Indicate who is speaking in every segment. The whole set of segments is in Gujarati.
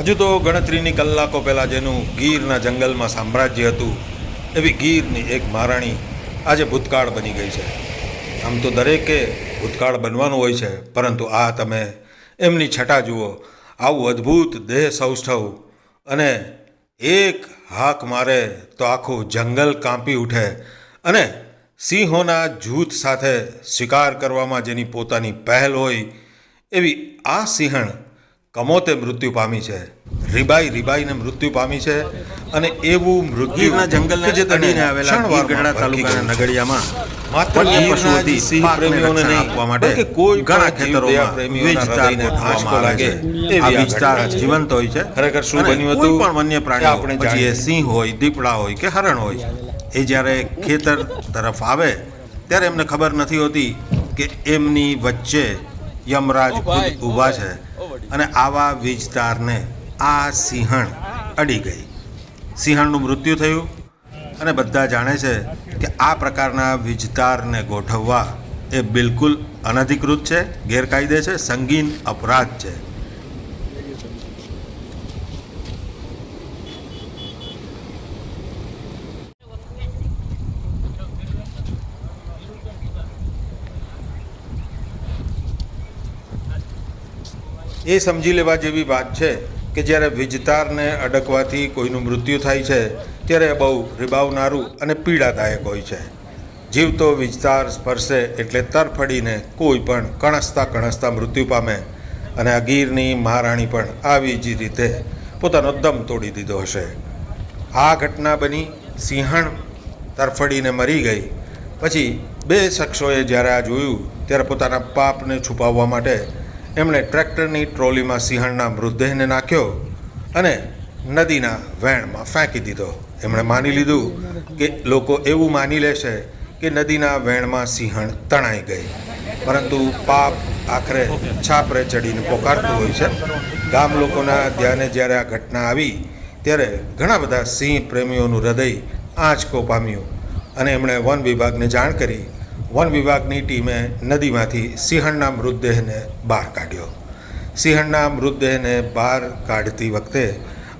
Speaker 1: હજુ તો ગણતરીની કલાકો પહેલાં જેનું ગીરના જંગલમાં સામ્રાજ્ય હતું, એવી ગીરની એક મહારાણી આજે ભૂતકાળ બની ગઈ છે. આમ તો દરેકે ભૂતકાળ બનવાનું હોય છે, પરંતુ આ તમે એમની છટા જુઓ. આવું અદ્ભુત દેહ સૌષ્ઠવ અને એક હાક મારે તો આખું જંગલ કાંપી ઉઠે અને સિંહોના જૂથ સાથે શિકાર કરવામાં જેની પોતાની પહેલ હોય, એવી આ સિંહણ કમોતે મૃત્યુ પામી છે. રીબાઈ રીબાઈને મૃત્યુ પામી છે અને એવું મૃત્યુ
Speaker 2: જંગલ જંગલને
Speaker 1: જે
Speaker 2: તડીને આવેલા
Speaker 1: ગઢડા
Speaker 2: તાલુકાના
Speaker 1: ગયું
Speaker 2: નગડિયામાં
Speaker 1: માત્ર
Speaker 2: પશુ
Speaker 1: હતી સિંહ પ્રેમીઓને નહીં
Speaker 2: આપવા માટે
Speaker 1: કે કોઈ
Speaker 2: ઘણા ખેતરોમાં
Speaker 1: પ્રેમીઓના હૃદયને આંચકો લાગે
Speaker 2: આ
Speaker 1: એવી
Speaker 2: વીજ તાર
Speaker 1: ઘટના છે.
Speaker 2: જીવંત હોય છે
Speaker 1: ખરેખર શું બન્યું હતું?
Speaker 2: પણ વન્ય
Speaker 1: પ્રાણી
Speaker 2: પ્રાણીઓ
Speaker 1: આપણે જાણીએ.
Speaker 2: સિંહ હોય દીપડા હોય કે હરણ હોય એ જ્યારે ખેતર તરફ આવે ત્યારે એમને ખબર નથી હોતી કે એમની વચ્ચે યમરાજ ખુદ ઊભા છે. અને આવા વીજતારને આ સિંહણ અડી ગઈ. સિંહણનું મૃત્યુ થયું અને બધા જાણે છે કે આ પ્રકારના વીજતારને ગોઠવવા એ બિલકુલ અનધિકૃત છે, ગેરકાયદે છે, સંગીન અપરાધ છે.
Speaker 1: એ સમજી લેવા જેવી વાત છે કે જ્યારે વીજતારને અડકવાથી કોઈનું મૃત્યુ થાય છે, ત્યારે બહુ રીબાવનારું અને પીડાદાયક હોય છે. જીવતો વીજતાર સ્પર્શે એટલે તરફડીને કોઈ પણ કણસતા કણસતા મૃત્યુ પામે અને આ ગીરની મહારાણી પણ આવી જ રીતે પોતાનો દમ તોડી દીધો હશે. આ ઘટના બની, સિંહણ તરફડીને મરી ગઈ. પછી બે શખ્સોએ જ્યારે આ જોયું, ત્યારે પોતાના પાપને છુપાવવા માટે એમણે ટ્રેક્ટરની ટ્રોલીમાં સિંહણના મૃતદેહને નાખ્યો અને નદીના વેણમાં ફેંકી દીધો. એમણે માની લીધું કે લોકો એવું માની લેશે કે નદીના વેણમાં સિંહણ તણાઈ ગઈ. પરંતુ પાપ આખરે છાપરે ચડીને પોકારતું હોય છે. ગામ લોકોના ધ્યાને જ્યારે આ ઘટના આવી, ત્યારે ઘણા બધા સિંહ પ્રેમીઓનું હૃદય આંચકો પામ્યું અને એમણે વન વિભાગને જાણ કરી વન વિભાગની ટીમે નદીમાંથી સિંહણના મૃતદેહને બહાર કાઢ્યો. સિંહણના મૃતદેહને બહાર કાઢતી વખતે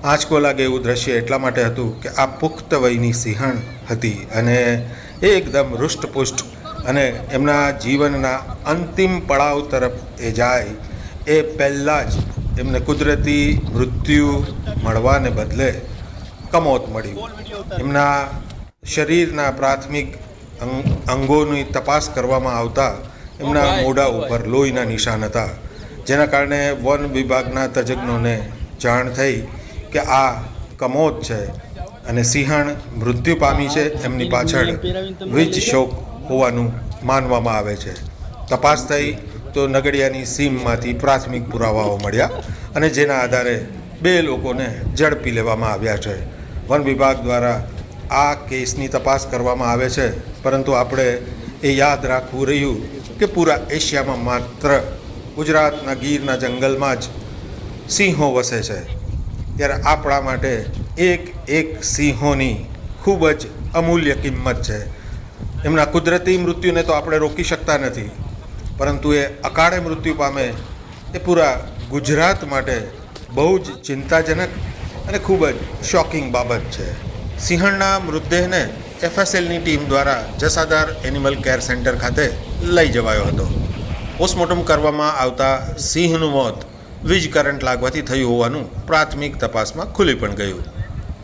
Speaker 1: આંચકો લાગે એવું દ્રશ્ય એટલા માટે હતું કે આ પુખ્ત વયની સિંહણ હતી અને એ એકદમ હૃષ્ટપુષ્ટ અને એમના જીવનના અંતિમ પડાવ તરફ એ જાય એ પહેલાં જ એમને કુદરતી મૃત્યુ મળવાને બદલે કમોત મળ્યું એમના શરીરના પ્રાથમિક અંગોની તપાસ કરવામાં આવતા એમના મોઢા ઉપર લોહીના નિશાન હતા. જેના કારણે વન વિભાગના તજજ્ઞોને જાણ થઈ કે આ કમોદ છે અને સિંહણ મૃત્યુ પામી છે એમની પાછળ વીજ શોક હોવાનું માનવામાં આવે છે. તપાસ થઈ તો નગડિયાની સીમમાંથી પ્રાથમિક પુરાવાઓ મળ્યા અને જેના આધારે બે લોકોને ઝડપી લેવામાં આવ્યા છે. વન વિભાગ દ્વારા આ કેસની તપાસ કરવામાં આવે છે. પરંતુ આપણે એ યાદ રાખવું રહ્યું કે પૂરા એશિયામાં માત્ર ગુજરાતના ગીરના જંગલમાં જ સિંહો વસે છે. ત્યારે આપણા માટે એક એક સિંહોની ખૂબ જ અમૂલ્ય કિંમત છે. એમના કુદરતી મૃત્યુને તો આપણે રોકી શકતા નથી. પરંતુ એ અકાળે મૃત્યુ પામે એ પૂરા ગુજરાત માટે બહુ જ ચિંતાજનક અને ખૂબ જ શોકિંગ બાબત છે. સિંહણના મૃતદેહને એફએસએલની ટીમ દ્વારા જસાદાર એનિમલ કેર સેન્ટર ખાતે લઈ જવાયો હતો. પોસ્ટમોર્ટમ કરવામાં આવતા સિંહનું મોત વીજ કરંટ લાગવાથી થયું હોવાનું પ્રાથમિક તપાસમાં ખુલી પણ ગયું.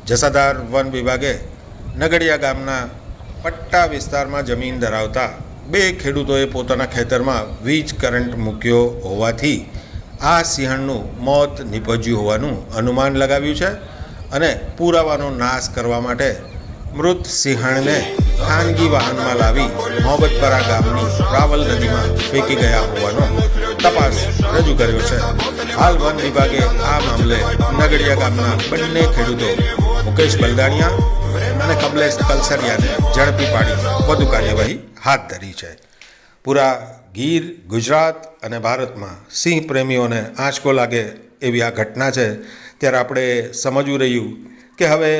Speaker 1: જસાદાર વન વિભાગે નગડિયા ગામના પટ્ટા વિસ્તારમાં જમીન ધરાવતા બે ખેડૂતોએ પોતાના ખેતરમાં વીજ કરંટ મૂક્યો હોવાથી આ સિંહણનું મોત નીપજ્યું હોવાનું અનુમાન લગાવ્યું છે. અને પુરાવાનો નાશ કરવા માટે મૃત સિંહણને ખાનગી વાહનમાં લાવી મોહબતપરા ગામની રાવલ નદીમાં ફેંકી ગયા હોવાનો તપાસ રજૂ કર્યો છે. હાલ વન વિભાગે આ મામલે નગડિયા ગામના બંને ખેડૂતો મુકેશ બલદાણિયા અને કમલેશ કલસરિયાને ઝડપી પાડી વધુ કાર્યવાહી હાથ ધરી છે. પૂરા ગીર, ગુજરાત અને ભારતમાં સિંહ પ્રેમીઓને આંચકો લાગે એવી આ ઘટના છે, ત્યારે આપણે સમજવું રહ્યું કે હવે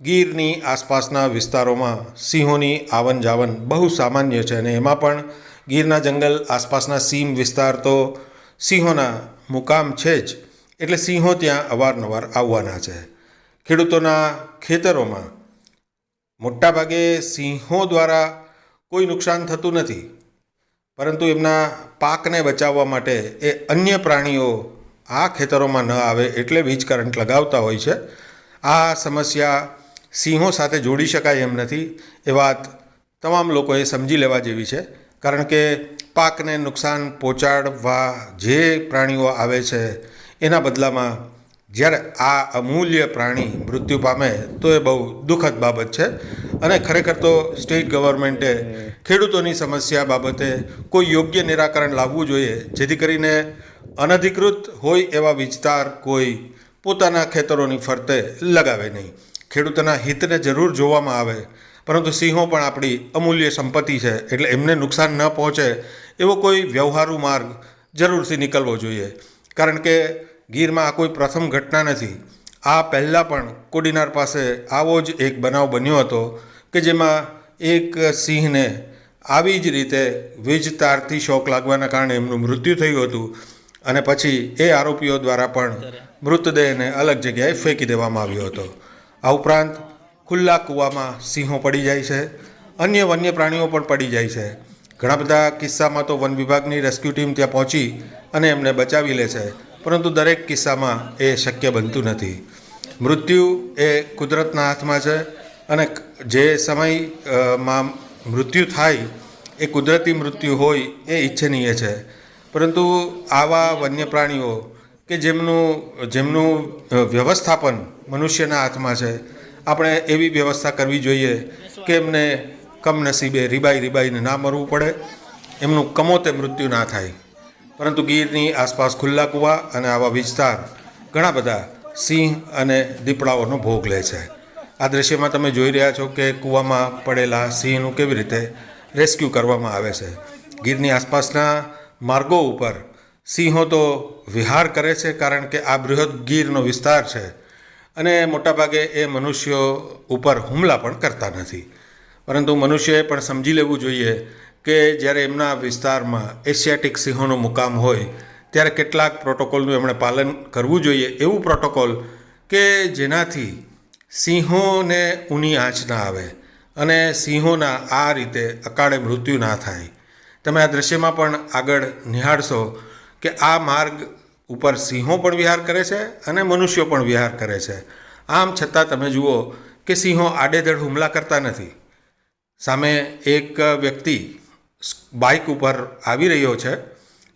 Speaker 1: ગીરની આસપાસના વિસ્તારોમાં સિંહોની આવન જાવન બહુ સામાન્ય છે અને એમાં પણ ગીરના જંગલ આસપાસના સીમ વિસ્તાર તો સિંહોના મુકામ છે જ, એટલે સિંહો ત્યાં અવારનવાર આવવાના છે. ખેડૂતોના ખેતરોમાં મોટાભાગે સિંહો દ્વારા કોઈ નુકસાન થતું નથી, પરંતુ એમના પાકને બચાવવા માટે એ અન્ય પ્રાણીઓ આ ખેતરોમાં ન આવે એટલે વીજ કરંટ લગાવતા હોય છે. આ સમસ્યા સિંહો સાથે જોડી શકાય એમ નથી. એ વાત તમામ લોકોએ સમજી લેવા જેવી છે. કારણ કે પાકને નુકસાન પહોંચાડવા જે પ્રાણીઓ આવે છે, એના બદલામાં જ્યારે આ અમૂલ્ય પ્રાણી મૃત્યુ પામે તો એ બહુ દુઃખદ બાબત છે. અને ખરેખર તો સ્ટેટ ગવર્મેન્ટે ખેડૂતોની સમસ્યા બાબતે કોઈ યોગ્ય નિરાકરણ લાવવું જોઈએ, જેથી કરીને અનધિકૃત હોય એવા વિસ્તાર કોઈ પોતાના ખેતરોની ફરતે લગાવે નહીં. ખેડૂતોના હિતને જરૂર જોવામાં આવે. પરંતુ સિંહો પણ આપણી અમૂલ્ય સંપત્તિ છે, એટલે એમને નુકસાન ન પહોંચે એવો કોઈ વ્યવહારુ માર્ગ જરૂરથી નીકળવો જોઈએ. કારણ કે ગીરમાં આ કોઈ પ્રથમ ઘટના નથી. આ પહેલાં પણ કોડીનાર પાસે આવો જ એક બનાવ બન્યો હતો કે જેમાં એક સિંહને આવી જ રીતે વીજ તારથી શોક લાગવાના કારણે એમનું મૃત્યુ થયું હતું. અને પછી એ આરોપીઓ દ્વારા પણ મૃતદેહને અલગ જગ્યાએ ફેંકી દેવામાં આવ્યો હતો. આ ઉપરાંત ખુલ્લા કૂવામાં સિંહો પડી જાય છે અન્ય વન્ય પ્રાણીઓ પણ પડી જાય છે. ઘણા બધા કિસ્સામાં તો વન વિભાગની રેસ્ક્યુ ટીમ ત્યાં પહોંચી અને એમને બચાવી લે છે પરંતુ દરેક કિસ્સામાં એ શક્ય બનતું નથી. મૃત્યુ એ કુદરતના હાથમાં છે અને જે સમયમાં મૃત્યુ થાય એ કુદરતી મૃત્યુ હોય એ ઈચ્છનીય છે. પરંતુ આવા વન્ય પ્રાણીઓ કે જેમનું જેમનું વ્યવસ્થાપન મનુષ્યના હાથમાં છે, આપણે એવી વ્યવસ્થા કરવી જોઈએ કે એમને કમનસીબે રીબાઈ રીબાઈને ના મરવું પડે, એમનું કમોતે મૃત્યુ ના થાય. પરંતુ ગીરની આસપાસ ખુલ્લા કૂવા અને આવા વિસ્તાર ઘણા બધા સિંહ અને દીપડાઓનો ભોગ લે છે. આ દ્રશ્યમાં તમે જોઈ રહ્યા છો કે કૂવામાં પડેલા સિંહનું કેવી રીતે રેસ્ક્યુ કરવામાં આવે છે. ગીરની આસપાસના માર્ગો ઉપર સિંહો તો વિહાર કરે છે કારણ કે આ બૃહદ ગીરનો વિસ્તાર છે અને મોટાભાગે એ મનુષ્યો ઉપર હુમલા પણ કરતા નથી. પરંતુ મનુષ્યએ પણ સમજી લેવું જોઈએ કે જ્યારે એમના વિસ્તારમાં એશિયાટિક સિંહોનો મુકામ હોય, ત્યારે કેટલાક પ્રોટોકોલનું એમણે પાલન કરવું જોઈએ. એવું પ્રોટોકોલ કે જેનાથી સિંહોને ઊની આંચ ના આવે અને સિંહોના આ રીતે અકાળે મૃત્યુ ના થાય. તમે આ દ્રશ્યમાં પણ આગળ નિહાળશો કે આ માર્ગ ઉપર સિંહો પણ વિહાર કરે છે અને મનુષ્યો પણ વિહાર કરે છે. આમ છતાં તમે જુઓ કે સિંહો આડેધડ હુમલા કરતા નથી. સામે એક વ્યક્તિ બાઇક ઉપર આવી રહ્યો છે,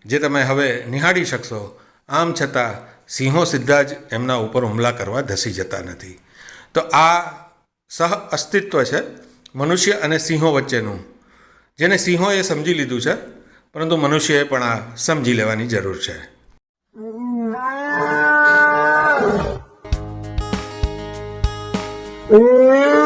Speaker 1: જે તમે હવે નિહાળી શકશો. આમ છતાં સિંહો સીધા જ એમના ઉપર હુમલા કરવા ધસી જતા નથી. તો આ સહ અસ્તિત્વ છે મનુષ્ય અને સિંહો વચ્ચેનું. જેને સિંહોએ સમજી લીધું છે પરંતુ મનુષ્યએ પણ આ સમજી લેવાની જરૂર છે
Speaker 3: Mm-hmm.